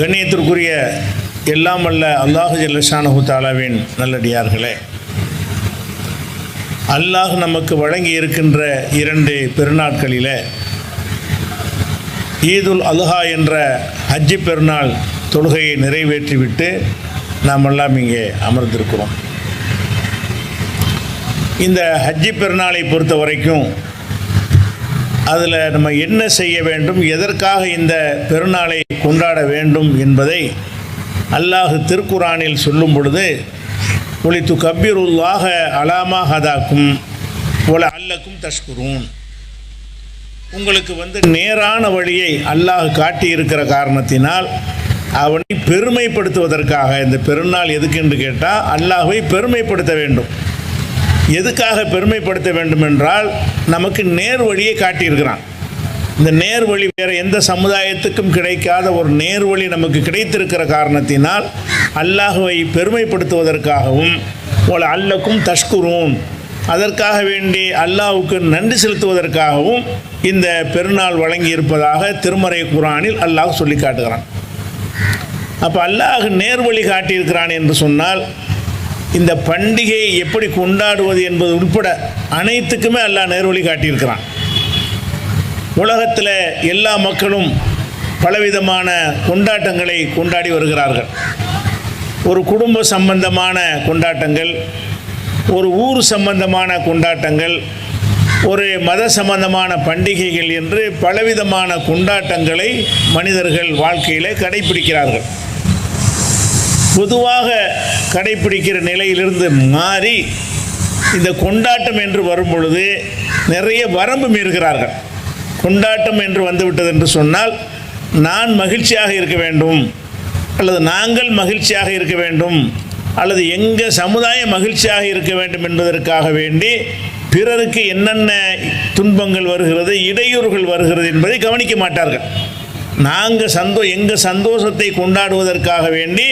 கண்ணியத்திற்குரிய எல்லாம் அல்ல அல்லாஹு ஜல்லஷானு தாலாவின் நல்லடியார்களே. அல்லாஹ் நமக்கு வழங்கி இருக்கின்ற இரண்டு பெருநாட்களில் ஈதுல் அல்ஹா என்ற ஹஜ்ஜி பெருநாள் தொழுகையை நிறைவேற்றிவிட்டு நாம் எல்லாம் இங்கே அமர்ந்திருக்கிறோம். இந்த ஹஜ்ஜி பெருநாளை பொறுத்த வரைக்கும் அதில் நம்ம என்ன செய்ய வேண்டும் எதற்காக இந்த பெருநாளை கொண்டாட வேண்டும் என்பதை அல்லாஹ் திருக்குரானில் சொல்லும் பொழுது ஒளித்து கபீருல்லாக அலாமா ஹதாக்கும் ஒல அல்லக்கும் தஷ்குரூன். உங்களுக்கு வந்து நேரான வழியை அல்லாஹ் காட்டியிருக்கிற காரணத்தினால் அவனை பெருமைப்படுத்துவதற்காக இந்த பெருநாள் எதுக்குன்னு கேட்டால் அல்லாஹை பெருமைப்படுத்த வேண்டும். எதுக்காக பெருமைப்படுத்த வேண்டும் என்றால் நமக்கு நேர் வழியை காட்டியிருக்கிறான். இந்த நேர்வழி வேறு எந்த சமுதாயத்துக்கும் கிடைக்காத ஒரு நேர்வழி நமக்கு கிடைத்திருக்கிற காரணத்தினால் அல்லாஹுவை பெருமைப்படுத்துவதற்காகவும் ஒரு அல்லக்கும் தஷ்குரும் அதற்காக வேண்டி அல்லாஹுக்கு நன்றி செலுத்துவதற்காகவும் இந்த பெருநாள் வழங்கி இருப்பதாக திருமறை குரானில் அல்லாஹ் சொல்லி காட்டுகிறான். அப்போ அல்லாஹ் நேர்வழி காட்டியிருக்கிறான் என்று சொன்னால் இந்த பண்டிகையை எப்படி கொண்டாடுவது என்பது உட்பட அனைத்துக்குமே அல்லாஹ் நேர்வழி காட்டியிருக்கிறான். உலகத்தில் எல்லா மக்களும் பலவிதமான கொண்டாட்டங்களை கொண்டாடி வருகிறார்கள். ஒரு குடும்ப சம்பந்தமான கொண்டாட்டங்கள் ஒரு ஊர் சம்பந்தமான கொண்டாட்டங்கள் ஒரு மத சம்பந்தமான பண்டிகைகள் என்று பலவிதமான கொண்டாட்டங்களை மனிதர்கள் வாழ்க்கையில் கடைபிடிக்கிறார்கள் பொதுவாக கடைபிடிக்கிற நிலையிலிருந்து மாறி இந்த கொண்டாட்டம் என்று வரும் பொழுது நிறைய வரம்பு மீறுகிறார்கள். கொண்டாட்டம் என்று வந்துவிட்டது என்று சொன்னால் நான் மகிழ்ச்சியாக இருக்க வேண்டும் அல்லது நாங்கள் மகிழ்ச்சியாக இருக்க வேண்டும் அல்லது எங்கள் சமுதாயம் மகிழ்ச்சியாக இருக்க வேண்டும் என்பதற்காக வேண்டி பிறருக்கு என்னென்ன துன்பங்கள் வருகிறது இடையூறுகள் வருகிறது என்பதை கவனிக்க மாட்டார்கள். நாங்கள் சந்தோ எங்கள் சந்தோஷத்தை கொண்டாடுவதற்காக வேண்டி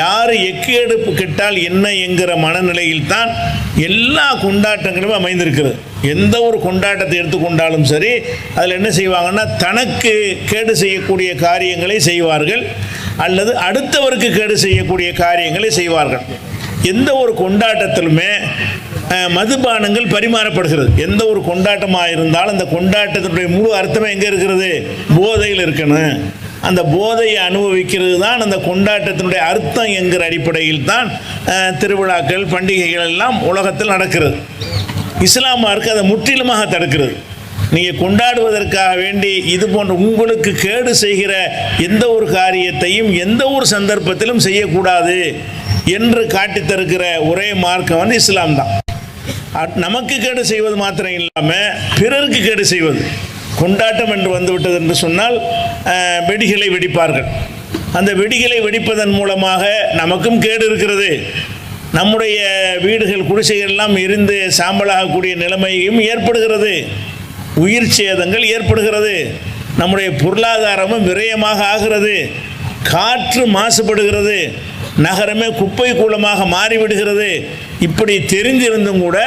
யார் எக்கு எடுப்பு கெட்டால் என்ன என்கிற மனநிலையில் தான் எல்லா கொண்டாட்டங்களும் அமைந்திருக்கிறது. எந்த ஒரு கொண்டாட்டத்தை எடுத்துக்கொண்டாலும் சரி அதில் என்ன செய்வாங்கன்னா தனக்கு கேடு செய்யக்கூடிய காரியங்களை செய்வார்கள் அல்லது அடுத்தவருக்கு கேடு செய்யக்கூடிய காரியங்களை செய்வார்கள். எந்த ஒரு கொண்டாட்டத்திலுமே மதுபானங்கள் பரிமாறப்படுகிறது. எந்த ஒரு கொண்டாட்டமாக இருந்தாலும் அந்த கொண்டாட்டத்தினுடைய முழு அர்த்தமே எங்கே இருக்கிறது? போதையில் இருக்கணும். அந்த போதையை அனுபவிக்கிறது தான் அந்த கொண்டாட்டத்தினுடைய அர்த்தம் என்கிற அடிப்படையில் தான் திருவிழாக்கள் பண்டிகைகள் எல்லாம் உலகத்தில் நடக்கிறது. இஸ்லாமாருக்கு அதை முற்றிலுமாக தடுக்கிறது. நீங்கள் கொண்டாடுவதற்காக வேண்டி இது போன்ற உங்களுக்கு கேடு செய்கிற எந்த ஒரு காரியத்தையும் எந்த ஒரு சந்தர்ப்பத்திலும் செய்யக்கூடாது என்று காட்டித் தருகிற ஒரே மார்க்கம் வந்து இஸ்லாம் தான் நமக்கு கேடு செய்வது மாத்திரம் இல்லாமல் பிறருக்கு கேடு செய்வது. கொண்டாட்டம் என்று வந்துவிட்டது என்று சொன்னால் வெடிகளை வெடிப்பார்கள். அந்த வெடிகளை வெடிப்பதன் மூலமாக நமக்கும் கேடு இருக்கிறது. நம்முடைய வீடுகள் குடிசைகள் எல்லாம் எரிந்து சாம்பலாகக்கூடிய நிலைமையும் ஏற்படுகிறது. உயிர் சேதங்கள் ஏற்படுகிறது. நம்முடைய பொருளாதாரமும் விரயமாக ஆகிறது. காற்று மாசுபடுகிறது. நகரமே குப்பை கூலமாக மாறிவிடுகிறது. இப்படி தெரிஞ்சிருந்தும் கூட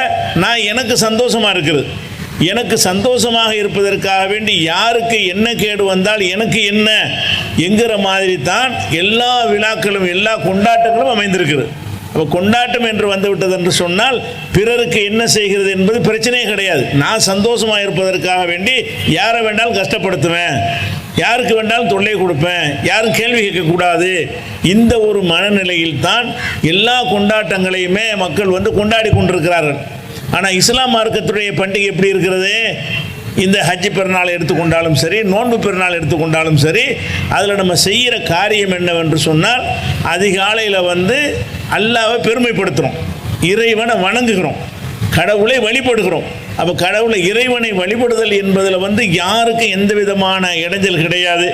நான் எனக்கு சந்தோஷமாக இருக்குது. எனக்கு சந்தோஷமாக இருப்பதற்காக வேண்டி யாருக்கு என்ன கேடு வந்தால் எனக்கு என்ன என்கிற மாதிரி தான் எல்லா விழாக்களும் எல்லா கொண்டாட்டங்களும் அமைந்திருக்கிறது. அப்போ கொண்டாட்டம் என்று வந்துவிட்டது என்று சொன்னால் பிறருக்கு என்ன செய்கிறது என்பது பிரச்சனையே கிடையாது. நான் சந்தோஷமாக இருப்பதற்காக வேண்டி யாரை வேண்டாலும் கஷ்டப்படுத்துவேன். யாருக்கு வேண்டாலும் தொல்லை கொடுப்பேன். யாரும் கேள்வி கேட்கக்கூடாது. இந்த ஒரு மனநிலையில் தான் எல்லா கொண்டாட்டங்களையுமே மக்கள் வந்து கொண்டாடி கொண்டிருக்கிறார்கள். ஆனால் இஸ்லாம் மார்க்கத்துடைய பண்டிகை எப்படி இருக்கிறது? இந்த ஹஜ்ஜி பெருநாள் எடுத்துக்கொண்டாலும் சரி நோன்பு பெருநாள் எடுத்துக்கொண்டாலும் சரி அதில் நம்ம செய்கிற காரியம் என்னவென்று சொன்னால் அதிகாலையில் வந்து அல்லாவை பெருமைப்படுத்துகிறோம் இறைவனை வணங்குகிறோம். கடவுளை வழிபடுகிறோம். அப்போ கடவுளை இறைவனை வழிபடுதல் என்பதில் வந்து யாருக்கு எந்த விதமான இடைஞ்சல் கிடையாது.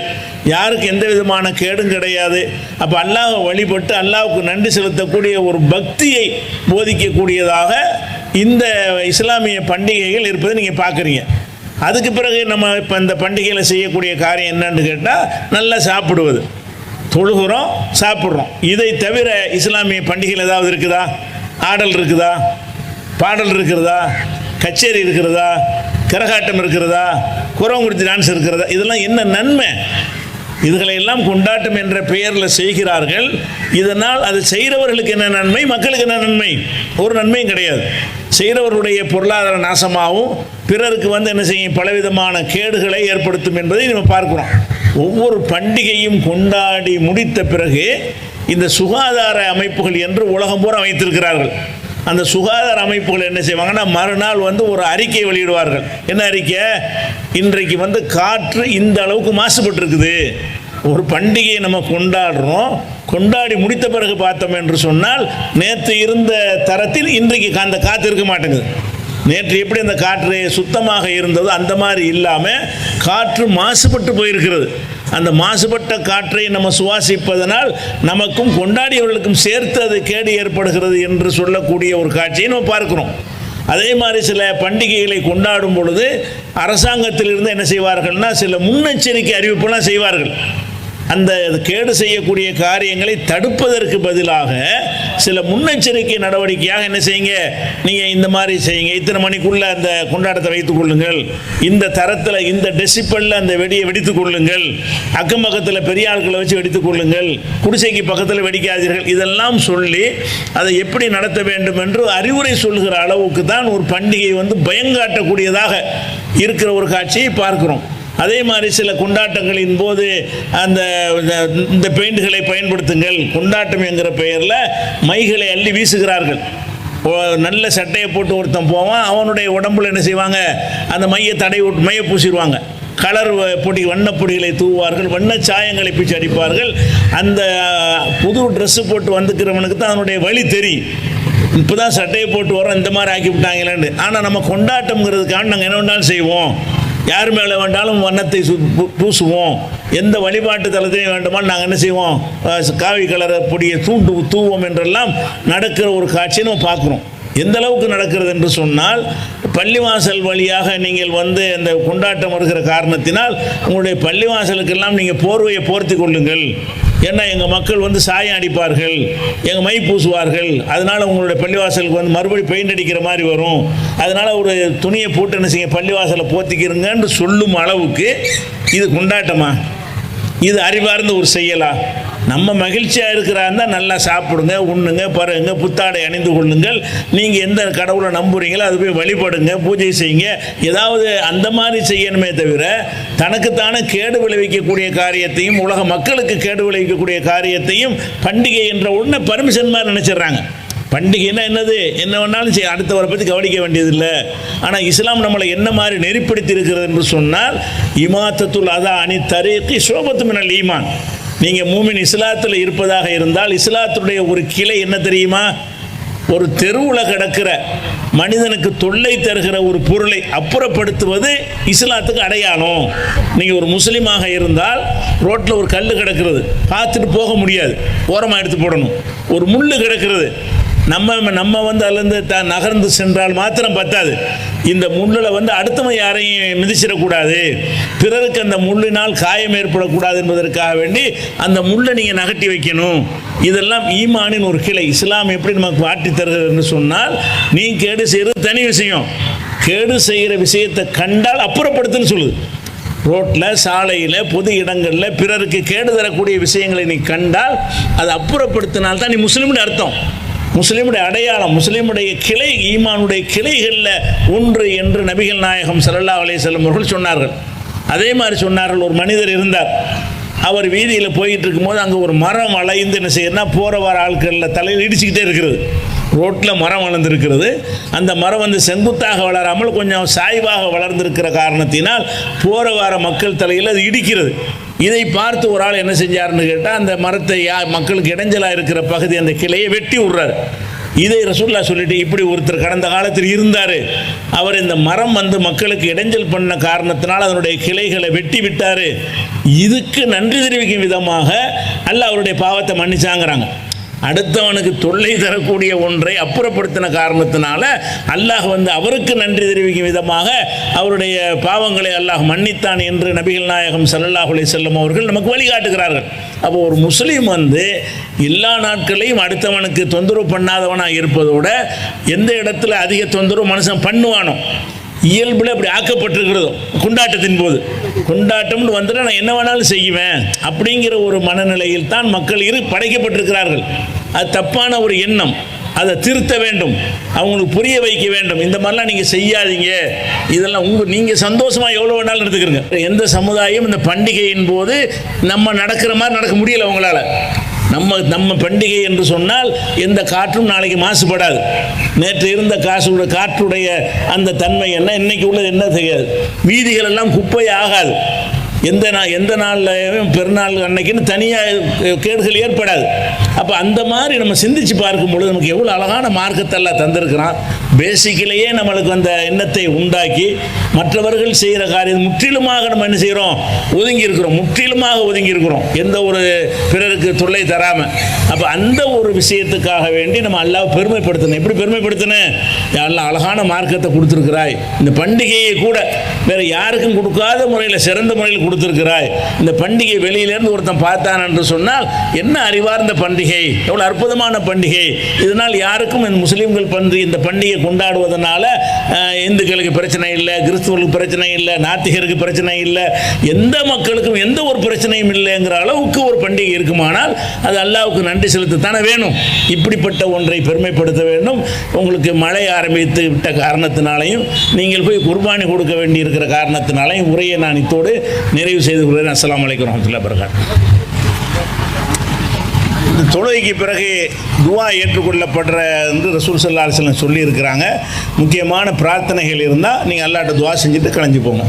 யாருக்கு எந்த விதமான கேடும் கிடையாது. அப்போ அல்லாஹை வழிபட்டு அல்லாவுக்கு நன்றி செலுத்தக்கூடிய ஒரு பக்தியை போதிக்கக்கூடியதாக இந்த இஸ்லாமிய பண்டிகைகள் இருப்பதை நீங்கள் பார்க்குறீங்க அதுக்கு பிறகு நம்ம இப்போ இந்த பண்டிகையில் செய்யக்கூடிய காரியம் என்னன்னு கேட்டால் நல்லா சாப்பிடுவது. தொழுகிறோம் சாப்பிட்றோம். இதை தவிர இஸ்லாமிய பண்டிகைகள் ஏதாவது இருக்குதா? ஆடல் இருக்குதா? பாடல் இருக்கிறதா கச்சேரி இருக்கிறதா கரகாட்டம் இருக்கிறதா குரங்குறிச்சி டான்ஸ் இருக்கிறதா இதெல்லாம் என்ன நன்மை? இதுகளை எல்லாம் கொண்டாட்டம் என்ற பெயரில் செய்கிறார்கள். இதனால் அது செய்கிறவர்களுக்கு என்ன நன்மை? மக்களுக்கு என்ன நன்மை? ஒரு நன்மையும் கிடையாது. செய்கிறவருடைய பொருளாதார நாசமாகவும் பிறருக்கு வந்து என்ன செய்யும்? பலவிதமான கேடுகளை ஏற்படுத்தும் என்பதை நம்ம பார்க்குறோம். ஒவ்வொரு பண்டிகையும் கொண்டாடி முடித்த பிறகு இந்த சுகாதார அமைப்புகள் என்று உலகம் பூரா வைத்திருக்கிறார்கள் அந்த சுகாதார அமைப்புகள் என்ன செய்வாங்கன்னா மறுநாள் வந்து ஒரு அறிக்கை வெளியிடுவார்கள். என்ன அறிக்கை? இன்றைக்கு வந்து காற்று இந்த அளவுக்கு மாசுபட்டிருக்குது. ஒரு பண்டிகையை நம்ம கொண்டாடுறோம். கொண்டாடி முடித்த பிறகு பார்த்தோம் என்று சொன்னால் நேற்று இருந்த தரத்தில் இன்றைக்கு அந்த காற்று இருக்க மாட்டேங்குது. நேற்று எப்படி அந்த காற்று சுத்தமாக இருந்ததோ அந்த மாதிரி இல்லாமல் காற்று மாசுபட்டு போயிருக்கிறது. அந்த மாசுபட்ட காற்றை நம்ம சுவாசிப்பதனால் நமக்கும் கொண்டாடியவர்களுக்கும் சேர்த்து அது கேடு ஏற்படுகிறது என்று சொல்லக்கூடிய ஒரு காட்சியை நம்ம பார்க்கிறோம். அதே மாதிரி சில பண்டிகைகளை கொண்டாடும் பொழுது அரசாங்கத்திலிருந்து என்ன செய்வார்கள்னா சில முன்னெச்சரிக்கை அறிவிப்புலாம் செய்வார்கள். அந்த கேடு செய்யக்கூடிய காரியங்களை தடுப்பதற்கு பதிலாக சில முன்னெச்சரிக்கை நடவடிக்கையாக என்ன செய்யுங்க? நீங்கள் இந்த மாதிரி செய்யுங்க. இத்தனை மணிக்குள்ளே அந்த கொண்டாட்டத்தை வைத்துக் கொள்ளுங்கள். இந்த தரத்தில் இந்த டெசிப்பலில் அந்த வெடியை வெடித்துக் கொள்ளுங்கள். அக்கம் பக்கத்தில் பெரிய ஆட்களை வச்சு வெடித்துக் கொள்ளுங்கள். குடிசைக்கு பக்கத்தில் வெடிக்காதீர்கள். இதெல்லாம் சொல்லி அதை எப்படி நடத்த வேண்டும் என்று அறிவுரை சொல்கிற அளவுக்கு தான் ஒரு பண்டிகை வந்து பயங்காட்டக்கூடியதாக இருக்கிற ஒரு காட்சியை பார்க்கிறோம். அதே மாதிரி சில கொண்டாட்டங்களின் போது அந்த இந்த பெயிண்ட்களை பயன்படுத்துங்கள். கொண்டாட்டம் என்கிற பெயரில் மைகளை அள்ளி வீசுகிறார்கள். ஓ- நல்ல சட்டையை போட்டு ஒருத்தன் போவான் அவனுடைய உடம்புல என்ன செய்வாங்க? அந்த மையை தடை விட்டு பூசிடுவாங்க. கலர் வ- பொடி வண்ணப்பொடிகளை தூவார்கள் வண்ண சாயங்களை பிச்சு அடிப்பார்கள். அந்த புது ட்ரெஸ்ஸு போட்டு வந்துக்கிறவனுக்கு தான் அவனுடைய வழி தெரியும். இப்போ தான் சட்டையை போட்டு வரோம் இந்த மாதிரி ஆக்கி விட்டாங்களேன்னு. ஆனால் நம்ம கொண்டாட்டம்ங்கிறதுக்காக நாங்கள் என்ன வேணாலும் செய்வோம். யார் மேலே வேண்டாலும் வண்ணத்தை சு பூசுவோம். எந்த வழிபாட்டு தலத்தையும் வேண்டுமானால் நாங்கள் என்ன செய்வோம்? காவி கலர பொடியை தூண்டு தூவோம் என்றெல்லாம் நடக்கிற ஒரு காட்சியை நம்ம பார்க்குறோம். எந்த அளவுக்கு நடக்கிறது என்று சொன்னால் பள்ளிவாசல் வழியாக நீங்கள் வந்து அந்த கொண்டாட்டம் வருகிற காரணத்தினால் உங்களுடைய பள்ளிவாசலுக்கெல்லாம் நீங்கள் போர்வையை போர்த்தி கொள்ளுங்கள். ஏன்னா எங்கள் மக்கள் வந்து சாயம் அடிப்பார்கள் எங்கள் மை பூசுவார்கள் அதனால் உங்களுடைய பள்ளிவாசலுக்கு வந்து மறுபடி பெயிண்ட் அடிக்கிற மாதிரி வரும். அதனால் ஒரு துணியை போட்டு என்ன செய்ய பள்ளிவாசலை போத்திக்கிறங்கன்னு சொல்லும் அளவுக்கு இது கொண்டாட்டமா? இது அறிவார்ந்த ஒரு செயலா? நம்ம மகிழ்ச்சியாக இருக்கிறாருந்தா நல்லா சாப்பிடுங்க உண்ணுங்க பருங்க புத்தாடை அணிந்து கொள்ளுங்கள். நீங்கள் எந்த கடவுளை நம்புறீங்களோ அது போய் வழிபடுங்க பூஜை செய்யுங்க. ஏதாவது அந்த மாதிரி செய்யணுமே தவிர தனக்குத்தானே கேடு விளைவிக்கக்கூடிய காரியத்தையும் உலக மக்களுக்கு கேடு விளைவிக்கக்கூடிய காரியத்தையும் பண்டிகை என்ற உடனே பர்மிஷன் மாதிரி நினச்சிடுறாங்க. பண்டிகைன்னா என்னது? என்ன வேணாலும் சரி அடுத்தவரை பற்றி கவனிக்க வேண்டியதில்லை. ஆனால் இஸ்லாம் நம்மளை என்ன மாதிரி நெறிப்படுத்தி இருக்கிறது என்று சொன்னால் இமாத்தத்துல் அதா அணி தரீக்கி சோபத்து மினல் ஈமான். நீங்கள் மூமின் இஸ்லாத்தில் இருப்பதாக இருந்தால் இஸ்லாத்துடைய ஒரு கிளை என்ன தெரியுமா? ஒரு தெருவில் கிடக்கிற மனிதனுக்கு தொல்லை தருகிற ஒரு பொருளை அப்புறப்படுத்துவது இஸ்லாத்துக்கு அடையாளம். நீங்கள் ஒரு முஸ்லீமாக இருந்தால் ரோட்டில் ஒரு கல் கிடக்கிறது பார்த்துட்டு போக முடியாது. ஓரமாக எடுத்து போடணும். ஒரு முள் கிடக்கிறது நம்ம நம்ம வந்து அதுலேருந்து த நகர்ந்து சென்றால் மாத்திரம் பத்தாது. இந்த முள்ளில் வந்து அடுத்தவன் யாரையும் மிதிச்சிடக்கூடாது. பிறருக்கு அந்த முள்ளினால் காயம் ஏற்படக்கூடாது என்பதற்காக வேண்டி அந்த முள்ளை நீங்கள் நகட்டி வைக்கணும். இதெல்லாம் ஈமானின் ஒரு கிளை. இஸ்லாம் எப்படி நமக்கு வாட்டி தருகிறதுன்னு சொன்னால் நீ கேடு செய்கிறது தனி விஷயம். கேடு செய்கிற விஷயத்தை கண்டால் அப்புறப்படுத்துன்னு சொல்லுது. ரோட்டில் சாலையில் பொது இடங்களில் பிறருக்கு கேடு தரக்கூடிய விஷயங்களை நீ கண்டால் அதை அப்புறப்படுத்தினால்தான் நீ முஸ்லீம்னு அர்த்தம். முஸ்லீமுடைய அடையாளம் முஸ்லீமுடைய கிளை ஈமானுடைய கிளைகளில் ஒன்று என்று நபிகள் நாயகம் சல்லா அலைஹி வஸல்லம் அவர்கள் சொன்னார்கள். அதே மாதிரி சொன்னார்கள் ஒரு மனிதர் இருந்தார். அவர் வீதியில் போயிட்டு இருக்கும்போது அங்கே ஒரு மரம் வளைந்து என்ன செய்யறதுனா போகிற வர ஆட்களில் தலையில் இடிச்சுக்கிட்டே இருக்கிறது ரோட்டில் மரம் வளர்ந்துருக்கிறது. அந்த மரம் வந்து செங்குத்தாக வளராமல் கொஞ்சம் சாய்வாக வளர்ந்திருக்கிற காரணத்தினால் போகிற வார மக்கள் தலையில் அது இடிக்கிறது. இதை பார்த்து ஒரு ஆள் என்ன செஞ்சாருன்னு கேட்டால் அந்த மரத்தை யா மக்களுக்கு இடைஞ்சலாக இருக்கிற பகுதி அந்த கிளையை வெட்டி விட்றாரு. இதை ரசூல்லா சொல்லிட்டு இப்படி ஒருத்தர் கடந்த காலத்தில் இருந்தார். அவர் இந்த மரம் வந்து மக்களுக்கு இடைஞ்சல் பண்ண காரணத்தினால் அதனுடைய கிளைகளை வெட்டி விட்டார். இதுக்கு நன்றி தெரிவிக்கும் விதமாக அல்ல அவருடைய பாவத்தை மன்னிச்சாங்கிறாங்க. அடுத்தவனுக்கு தொல்லை தரக்கூடிய ஒன்றை அப்புறப்படுத்தின காரணத்தினால அல்லாஹ் வந்து அவருக்கு நன்றி தெரிவிக்கும் விதமாக அவருடைய பாவங்களை அல்லாஹ் மன்னித்தான் என்று நபிகள் நாயகம் ஸல்லல்லாஹு செல்லும் செல்லம் அவர்கள் நமக்கு வழிகாட்டுகிறார்கள். அப்போ ஒரு முஸ்லீம் வந்து எல்லா நாட்களையும் அடுத்தவனுக்கு தொந்தரவு பண்ணாதவனாக இருப்பதோட எந்த இடத்துல அதிக தொந்தரவு மனுஷன் பண்ணுவானோ இயல்பில் அப்படி ஆக்கப்பட்டிருக்கிறதும் கொண்டாட்டத்தின் போது. கொண்டாட்டம்னு வந்துட்டு நான் என்ன வேணாலும் செய்வேன் அப்படிங்கிற ஒரு மனநிலையில் தான் மக்கள் இரு படைக்கப்பட்டிருக்கிறார்கள். அது தப்பான ஒரு எண்ணம். அதை திருத்த வேண்டும். அவங்களுக்கு புரிய வைக்க வேண்டும். இந்த மாதிரிலாம் நீங்கள் செய்யாதீங்க. இதெல்லாம் உங்கள் நீங்கள் சந்தோஷமாக எவ்வளோ வேணாலும் எடுத்துக்கிறீங்க எந்த சமுதாயம் இந்த பண்டிகையின் போது நம்ம நடக்கிற மாதிரி நடக்க முடியல அவங்களால நம்ம நம்ம பண்டிகை என்று சொன்னால் எந்த காற்றும் நாளைக்கு மாசுபடாது. நேற்று இருந்த காசு காற்றுடைய அந்த தன்மை என்ன இன்னைக்கு உள்ளது என்ன தெரியாது. வீதிகள் எல்லாம் குப்பை ஆகாது. எந்த நாள் எந்த நாளில் பெருநாள் அன்னைக்குன்னு தனியாக கேடுகள் ஏற்படாது. அப்போ அந்த மாதிரி நம்ம சிந்திச்சு பார்க்கும் பொழுது நமக்கு எவ்வளோ அழகான மார்க்கத்தெல்லாம் தந்திருக்கிறான். பேசிக்கிலேயே நம்மளுக்கு அந்த எண்ணத்தை உண்டாக்கி மற்றவர்கள் செய்கிற காரியம் முற்றிலுமாக நம்ம என்ன செய்கிறோம்? ஒதுங்கி இருக்கிறோம் முற்றிலுமாக ஒதுங்கி இருக்கிறோம் எந்த ஒரு பிறருக்கு தொல்லை தராமல் அப்போ அந்த ஒரு விஷயத்துக்காக வேண்டி நம்ம அல்லாஹ் பெருமைப்படுத்தணும். எப்படி பெருமைப்படுத்தணும்? எல்லாம் அழகான மார்க்கத்தை கொடுத்துருக்கிறாய். இந்த பண்டிகையை கூட வேறு யாருக்கும் கொடுக்காத முறையில் சிறந்த முறையில் கொடுத்துருக்கிறாய். இந்த பண்டிகை வெளியிலேருந்து ஒருத்தன் பார்த்தான் என்று சொன்னால் என்ன அறிவார்ந்த பண்டிகை? எவ்வளோ அற்புதமான பண்டிகை. இதனால் யாருக்கும் இந்த முஸ்லீம்கள் பன்றி இந்த பண்டிகை கொண்டாடுவதனால இந்துக்களுக்கு பிரச்சனை இல்லை கிறிஸ்துவர்களுக்கு பிரச்சனை இல்லை நாத்திகருக்கு பிரச்சனை இல்லை எந்த மக்களுக்கும் எந்த ஒரு பிரச்சனையும் இல்லைங்கிற அளவுக்கு ஒரு பண்டிகை இருக்குமானால் அது அல்லாவுக்கு நன்றி செலுத்தத்தானே வேணும். இப்படிப்பட்ட ஒன்றை பெருமைப்படுத்த வேண்டும். உங்களுக்கு மழை ஆரம்பித்து விட்ட காரணத்தினாலையும் நீங்கள் போய் குர்பானி கொடுக்க வேண்டி இருக்கிற காரணத்தினாலையும் உரையை நான் இத்தோடு நிறைவு செய்து கொள்கிறேன். அஸ்லாம் வலைக்கம் வரமத்துல்லா வரகாத்து இந்த தொழுகைக்கு பிறகு துவா ஏற்றுக்கொள்ளப்படுற என்று ரசூல் சல்லா அலிஸ்லம் சொல்லியிருக்கிறாங்க. முக்கியமான பிரார்த்தனைகள் இருந்தால் நீங்கள் அல்லாட்ட துவா செஞ்சுட்டு கலைஞ்சு போங்க.